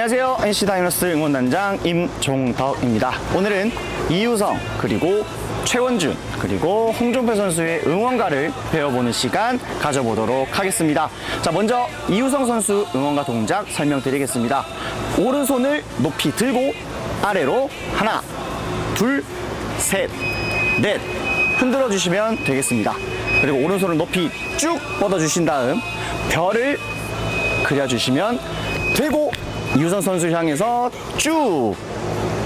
안녕하세요. NC 다이너스 응원단장 임종덕입니다. 오늘은 이유성 그리고 최원준 그리고 홍종표 선수의 응원가를 배워보는 시간 가져보도록 하겠습니다. 자, 먼저 이유성 선수 응원가 동작 설명드리겠습니다. 오른손을 높이 들고 아래로 하나, 둘, 셋, 넷 흔들어 주시면 되겠습니다. 그리고 오른손을 높이 쭉 뻗어 주신 다음 별을 그려주시면 되고 이우선 선수 향해서 쭉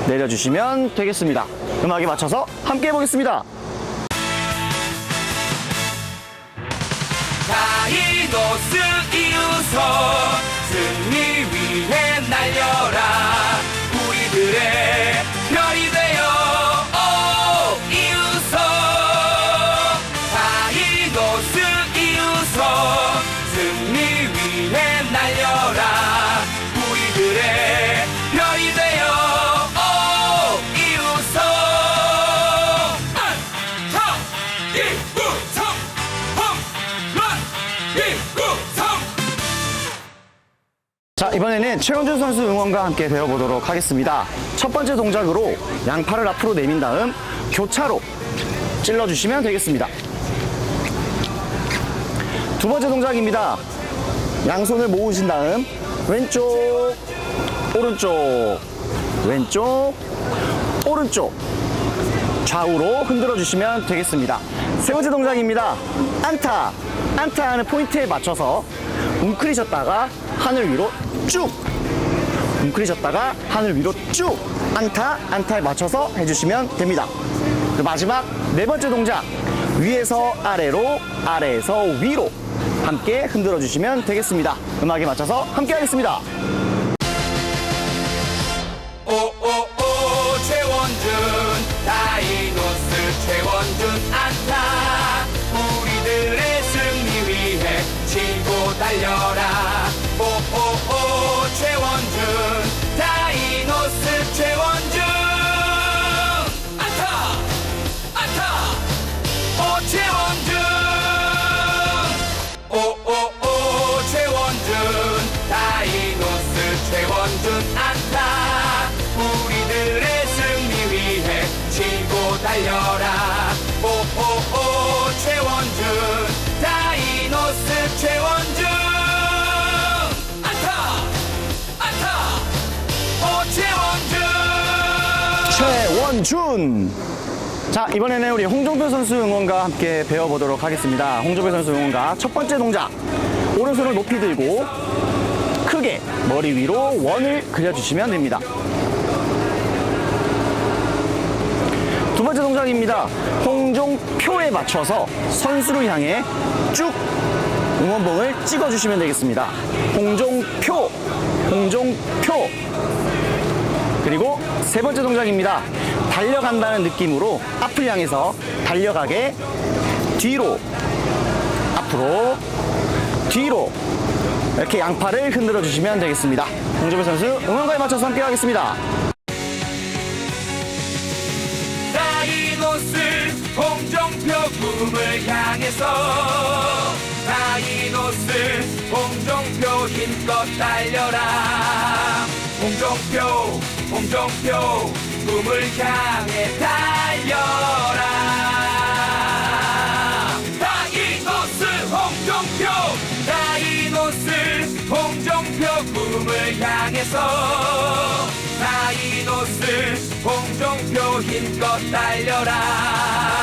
내려주시면 되겠습니다. 음악에 맞춰서 함께 해보겠습니다. 다이노스 이유서 승리 위해 날려라 우리들의 별이 되어 오 이유서 다이노스 이유서 승리 위해 날려라 우리들의 별이 되어 오 이유서 안타 이우성 홈런 이우성 자, 이번에는 최원준 선수 응원과 함께 배워보도록 하겠습니다. 첫 번째 동작으로 양팔을 앞으로 내민 다음 교차로 찔러주시면 되겠습니다. 두 번째 동작입니다. 양손을 모으신 다음 왼쪽, 오른쪽, 왼쪽, 오른쪽, 좌우로 흔들어 주시면 되겠습니다. 세 번째 동작입니다. 안타. 안타 하는 포인트에 맞춰서 웅크리셨다가 하늘 위로 쭉. 웅크리셨다가 하늘 위로 쭉. 안타, 안타에 맞춰서 해주시면 됩니다. 마지막 네 번째 동작. 위에서 아래로, 아래에서 위로 함께 흔들어 주시면 되겠습니다. 음악에 맞춰서 함께 하겠습니다. 오오오 최원준. 다이노스 최원준 안타. 우리들의 승리 위해 치고 달려 달려라 오오오 최원준 다이노스 최원준 안타 안타 오 최원준 최원준. 자, 이번에는 우리 홍종표 선수 응원과 함께 배워보도록 하겠습니다. 홍종표 선수 응원가 첫 번째 동작. 오른손을 높이 들고 크게 머리 위로 원을 그려주시면 됩니다. 두 번째 동작입니다. 홍종표에 맞춰서 선수를 향해 쭉 응원봉을 찍어주시면 되겠습니다. 홍종표, 홍종표. 그리고 세 번째 동작입니다. 달려간다는 느낌으로 앞을 향해서 달려가게 뒤로, 앞으로, 뒤로 이렇게 양팔을 흔들어 주시면 되겠습니다. 홍조배 선수 응원가에 맞춰서 함께 하겠습니다. 홍종표 꿈을 향해서 다이노스 홍종표 힘껏 달려라. 홍종표 홍종표 꿈을 향해 달려라. 다이노스 홍종표 다이노스 홍종표 꿈을 향해서 다이노스 홍종표 힘껏 달려라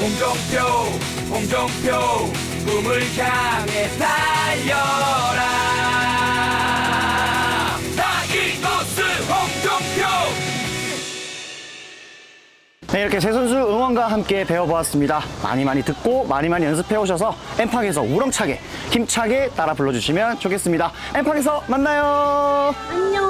홍종표 홍종표 꿈을 향해 달려라 네, 이렇게 세 선수 응원과 함께 배워보았습니다. 많이 많이 듣고 많이 많이 연습해 오셔서 엠팍에서 우렁차게 힘차게 따라 불러주시면 좋겠습니다. 엠팍에서 만나요. 안녕.